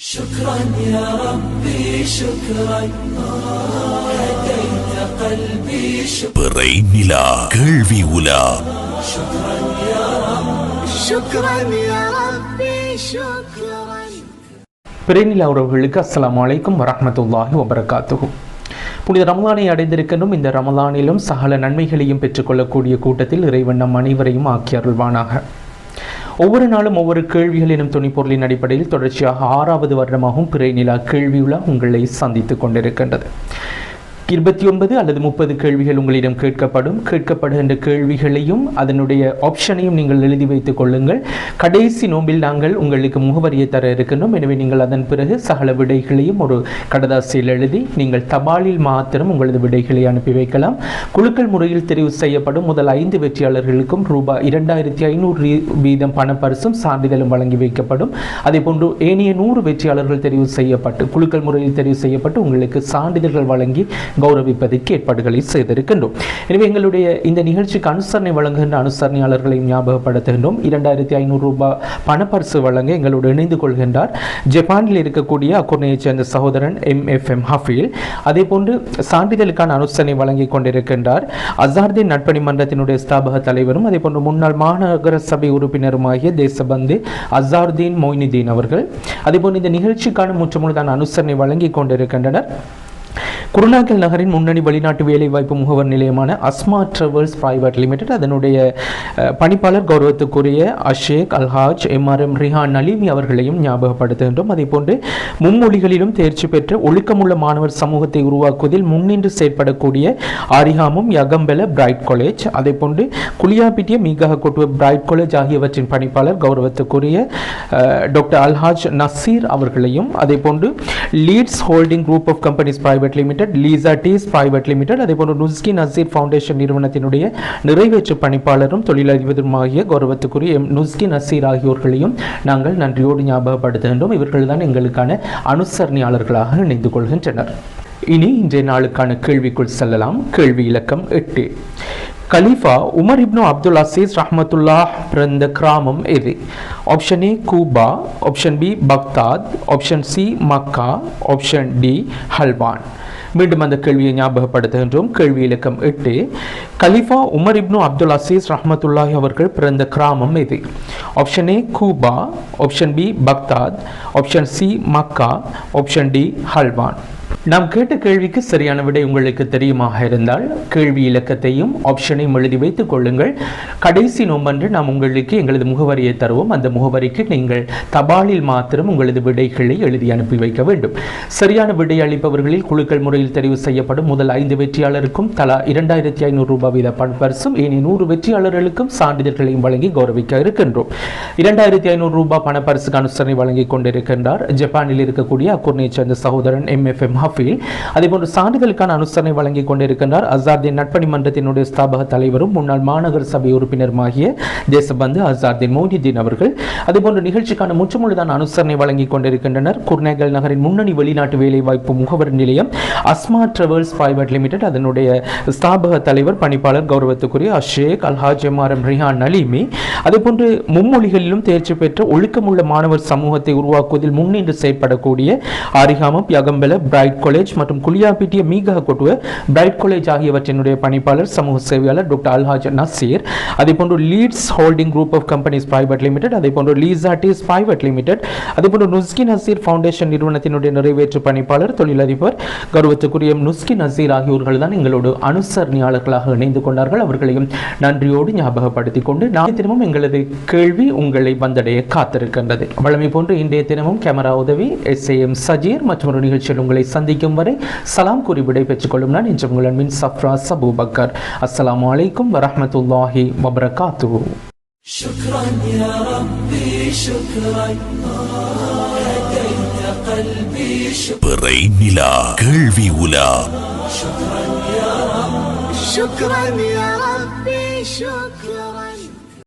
شكرا يا ربي شكرا هديت قلبي شكرا பிறை நிலா கேள்வி உலா شكرا يا رب شكرا يا ربي شكرا பிறைநில உறவுகளுக்கு அஸ்ஸலாமு அலைக்கும் வரஹ்மத்துல்லாஹி வபரகாத்துஹு புனித ரமலானை அடைந்திருக்கின்றோம் இந்த ரமலானிலும் சகல நன்மைகளையும் பெற்றுக்கொள்ளக்கூடிய கூட்டத்தில் இறைவன் நம் அனைவரையும் ஆக்கி அருள்வானாக ஒவ்வொரு நாளும் ஒவ்வொரு கேள்விகள் எனும் துணிப்பொருளின் அடிப்படையில் தொடர்ச்சியாக ஆறாவது வருடமாகவும் பிறை நிலா கேள்வியுலா உங்களை சந்தித்துக் கொண்டிருக்கின்றது. இருபத்தி ஒன்பது அல்லது முப்பது கேள்விகள் உங்களிடம் கேட்கப்படும். கேட்கப்படுகின்ற கேள்விகளையும் அதனுடைய ஆப்ஷனையும் நீங்கள் எழுதி வைத்துக் கொள்ளுங்கள். கடைசி நோம்பில் நாங்கள் உங்களுக்கு முகவரியை தர இருக்கின்றோம். எனவே நீங்கள் அதன் பிறகு சகல விடைகளையும் ஒரு கடதாசியில் எழுதி நீங்கள் தபாலில் மாத்திரம் உங்களது விடைகளை அனுப்பி வைக்கலாம். குழுக்கள் முறையில் தெரிவு செய்யப்படும் முதல் ஐந்து வெற்றியாளர்களுக்கும் ரூபாய் இரண்டாயிரத்தி ஐநூறு வீதம் பணப்பரிசும் சான்றிதழும் வழங்கி வைக்கப்படும். அதே போன்று ஏனைய நூறு வெற்றியாளர்கள் தெரிவு செய்யப்பட்டு குழுக்கள் முறையில் தெரிவு செய்யப்பட்டு உங்களுக்கு சான்றிதழ்கள் வழங்கி கௌரவிப்பதற்கு ஏற்பாடுகளை செய்திருக்கின்றோம். எனவே எங்களுடைய இந்த நிகழ்ச்சிக்கு அனுசரணை வழங்குகின்ற அனுசரணையாளர்களையும் ஞாபகப்படுத்துகின்றோம். இரண்டாயிரத்தி ஐநூறு ரூபாய் பணப்பரிசு வழங்க எங்களோடு இணைந்து கொள்கின்றார். ஜப்பானில் இருக்கக்கூடிய அக்குர்ணையைச் சேர்ந்த சகோதரன் எம் எஃப் எம் ஹஃபீல். அதே போன்று சான்றிதழுக்கான அனுசரணை வழங்கி கொண்டிருக்கின்றார். அசார்தீன் நட்பணி மன்றத்தினுடைய ஸ்தாபக தலைவரும் அதே போன்று முன்னாள் மாநகர சபை உறுப்பினருமாகிய தேசபந்து அசார்தீன் மொய்னுதீன் அவர்கள். அதேபோன்று இந்த நிகழ்ச்சிக்கான முற்றுமுழுதான அனுசரணை வழங்கி கொண்டிருக்கின்றனர். குருநாகல் நகரின் முன்னணி வெளிநாட்டு வேலைவாய்ப்பு முகவர் நிலையமான அஸ்மா ட்ராவல்ஸ் பிரைவேட் லிமிடெட் அதனுடைய பணிப்பாளர் கௌரவத்துக்குரிய அஷேக் அல்ஹாஜ் எம்ஆர்எம் ரிஹான் நலிமி அவர்களையும் ஞாபகப்படுத்துகின்றோம். அதே போன்று மும்மொழிகளிலும் தேர்ச்சி பெற்ற ஒழுக்கமுள்ள மாணவர் சமூகத்தை உருவாக்குவதில் முன்னின்று செயற்படக்கூடிய ஆரிஹாமும் யகம்பெல பிரைட் காலேஜ். அதே போன்று Kuliyapitiya Meegahakotuwa bright college ஆகியவற்றின் பணிப்பாளர் கௌரவத்துக்குரிய டாக்டர் அல்ஹாஜ் நசீர் அவர்களையும் அதே போன்று Leeds holding group of companies private limited Lisa டீஸ் பிரைவேட் லிமிடெட் அதே போன்று நுஸ்கி நசீர் ஃபவுண்டேஷன் நிறுவனத்தினுடைய நிறைவேற்று பணிப்பாளரும் தொழிலதிபருமாகிய கௌரவத்துக்குரிய எம் நுஸ்கி நசீர் ஆகியோர்களையும் நாங்கள் நன்றியோடு ஞாபகப்படுத்துகின்றோம். இவர்கள்தான் எங்களுக்கான அனுசரணையாளர்களாக இணைந்து கொள்கின்றனர். இனி இன்றைய நாளுக்கான கேள்விக்குள் செல்லலாம். கேள்வி இலக்கம் எட்டு. கலீஃபா உமர் இப்னு அப்துல் அசீஸ் ரஹ்மத்துல்லாஹ் பிறந்த கிராமம் எது? Option A Kufa option B Baghdad option C Mecca option D Helwan மீண்டும் அந்த கேள்வியை ஞாபகப்படுத்துகின்றோம். கேள்வி இலக்கம் எட்டு. கலீஃபா உமர் இப்னு அப்துல் அசீஸ் ரஹமத்துல்லாஹி அவர்கள் பிறந்த கிராமம் எது? Option A Kufa option B Baghdad option C Mecca option D Helwan நாம் கேட்ட கேள்விக்கு சரியான விடை உங்களுக்கு தெரியுமாக இருந்தால் கேள்வி இலக்கத்தையும் ஆப்ஷனையும் எழுதி வைத்துக் கொள்ளுங்கள். கடைசி நோம்பன்று நாம் உங்களுக்கு எங்களது முகவரியை தருவோம். அந்த முகவரிக்கு நீங்கள் தபாலில் மாத்திரம் உங்களது விடைகளை எழுதி அனுப்பி வைக்க வேண்டும். சரியான விடை அளிப்பவர்களில் குழுக்கள் முறையில் தெரிவு செய்யப்படும் முதல் ஐந்து வெற்றியாளருக்கும் தலா இரண்டாயிரத்தி ஐநூறு ரூபாய் வீத பணப்பரிசும் இனி நூறு வெற்றியாளர்களுக்கும் சான்றிதழ்களையும் வழங்கி கௌரவிக்க இருக்கின்றோம். இரண்டாயிரத்தி ஐநூறு ரூபாய் பணப்பரிசுக்கு அனுசரணை வழங்கி கொண்டிருக்கின்றார். ஜப்பானில் இருக்கக்கூடிய அக்குர்னையைச் சேர்ந்த சகோதரன் எம் எஃப் எம் ஹஃபீல். அதேபோன்று சான்றிதழுக்கான அனுசரணை வழங்கி கொண்டிருக்கின்றார். அசார்தீன் நட்பணி மன்றத்தினுடைய ஸ்தாபக தலைவரும் முன்னாள் மாநகர சபை உறுப்பினருமாகிய தேசபந்து அசார்தீன் மோஹிதீன் அவர்கள். அதேபோன்று நிகழ்ச்சிக்கான முற்றுமுழுதான அனுசரணை வழங்கி கொண்டிருக்கின்றனர். குர்நேகல் நகரின் முன்னணி வெளிநாட்டு வேலைவாய்ப்பு முகவர் நிலையம் அஸ்மா டிராவல்ஸ் பிரைவேட் லிமிடெட் அதனுடைய ஸ்தாபக தலைவர் பணிப்பாளர் கௌரவத்துக்குரிய அஷேக் அல்ஹாஜ் எம்ஆர்எம் ரிஹான் நலீமி. அதேபோன்று மும்மொழிகளிலும் தேர்ச்சி பெற்ற ஒழுக்கமுள்ள மாணவர் சமூகத்தை உருவாக்குவதில் முன்னின்று செயற்படக்கூடிய Arigamam Yakampela Bright Bright college மற்றும் Kuliyapitiya Meegahakotuwa bright college ஆகியவற்றினுடைய பணிப்பாளர் சமூக சேவையாளர் டாக்டர் அல்ஹாஜ் நசீர் அதே போன்று Leeds holding group of companies private limited அதே அதேபோன்று லீசாட்டிஸ் பிரைவேட் லிமிடெட் அதே போன்று நுஸ்கி நசீர் ஃபவுண்டேஷன் நிறுவனத்தினுடைய நிறைவேற்று பணிப்பாளர் தொழிலதிபர் கௌரவத்துக்குரிய நுஸ்கி நசீர் ஆகியோர்கள் தான் எங்களோடு அனுசரணையாளர்களாக இணைந்து கொண்டார்கள். அவர்களையும் நன்றியோடு ஞாபகப்படுத்திக் கொண்டு நாளை தினமும் எங்களது கேள்வி உங்களை வந்தடைய காத்திருக்கின்றது. வழமை போன்று இன்றைய தினமும் கேமரா உதவி எஸ் ஏ எம் சஜீர் மற்றும் ஒரு நிகழ்ச்சியில் உங்களை சந்திக்கும் வரை சலாம் கூறி விடை பெற்றுக் கொள்ளும் நான் இன்று உங்கள் அன்பின் சஃப்ரா சபு பக்கர் அஸ்ஸலாமு அலைக்கும் வரஹ்மத்துல்லாஹி வபரகாத்துஹு شكرا يا ربي شكرا هديت قلبي شكرا பிறை நிலா கேள்வி உலா شكرا يا ربي شكرا